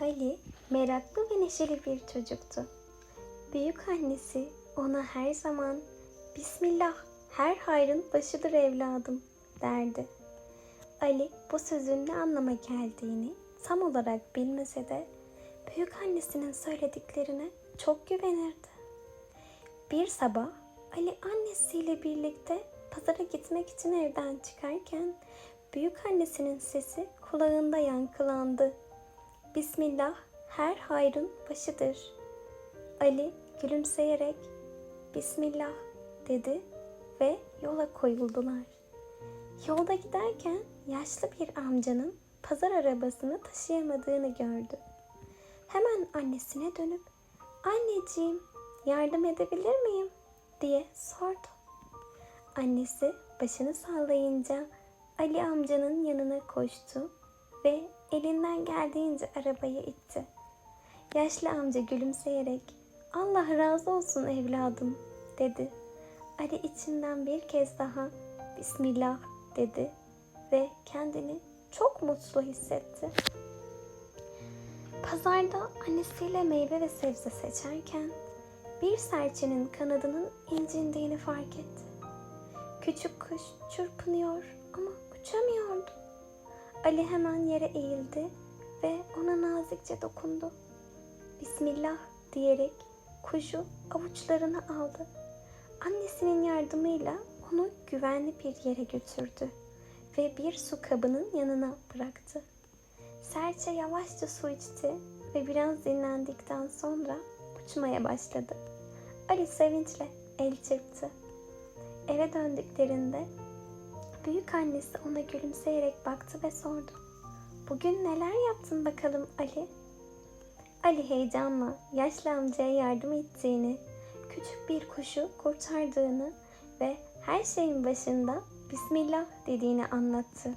Ali meraklı ve neşeli bir çocuktu. Büyük annesi ona her zaman Bismillah her hayrın başıdır evladım derdi. Ali bu sözün ne anlama geldiğini tam olarak bilmese de büyük annesinin söylediklerine çok güvenirdi. Bir sabah Ali annesiyle birlikte pazara gitmek için evden çıkarken büyük annesinin sesi kulağında yankılandı. Bismillah her hayrın başıdır. Ali gülümseyerek Bismillah dedi ve yola koyuldular. Yolda giderken yaşlı bir amcanın pazar arabasını taşıyamadığını gördü. Hemen annesine dönüp anneciğim yardım edebilir miyim diye sordu. Annesi başını sallayınca Ali amcanın yanına koştu ve elinden geldiğince arabayı itti. Yaşlı amca gülümseyerek Allah razı olsun evladım dedi. Ali içinden bir kez daha Bismillah dedi ve kendini çok mutlu hissetti. Pazarda annesiyle meyve ve sebze seçerken bir serçenin kanadının incindiğini fark etti. Küçük kuş çırpınıyor ama uçamıyordu. Ali hemen yere eğildi ve ona nazikçe dokundu. Bismillah diyerek kuşu avuçlarına aldı. Annesinin yardımıyla onu güvenli bir yere götürdü ve bir su kabının yanına bıraktı. Serçe yavaşça su içti ve biraz dinlendikten sonra uçmaya başladı. Ali sevinçle el çırptı. Eve döndüklerinde büyük annesi ona gülümseyerek baktı ve sordu. Bugün neler yaptın bakalım Ali? Ali heyecanla yaşlı amcaya yardım ettiğini, küçük bir kuşu kurtardığını ve her şeyin başında Bismillah dediğini anlattı.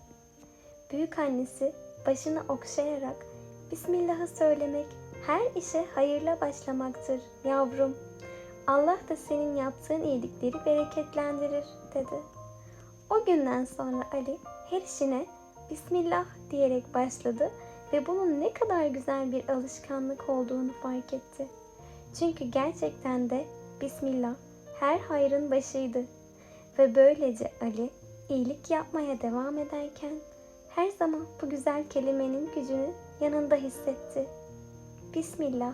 Büyük annesi başını okşayarak Bismillah'ı söylemek her işe hayırla başlamaktır yavrum. Allah da senin yaptığın iyilikleri bereketlendirir dedi. O günden sonra Ali her işine Bismillah diyerek başladı ve bunun ne kadar güzel bir alışkanlık olduğunu fark etti. Çünkü gerçekten de Bismillah her hayrın başıydı. Ve böylece Ali iyilik yapmaya devam ederken her zaman bu güzel kelimenin gücünü yanında hissetti. Bismillah.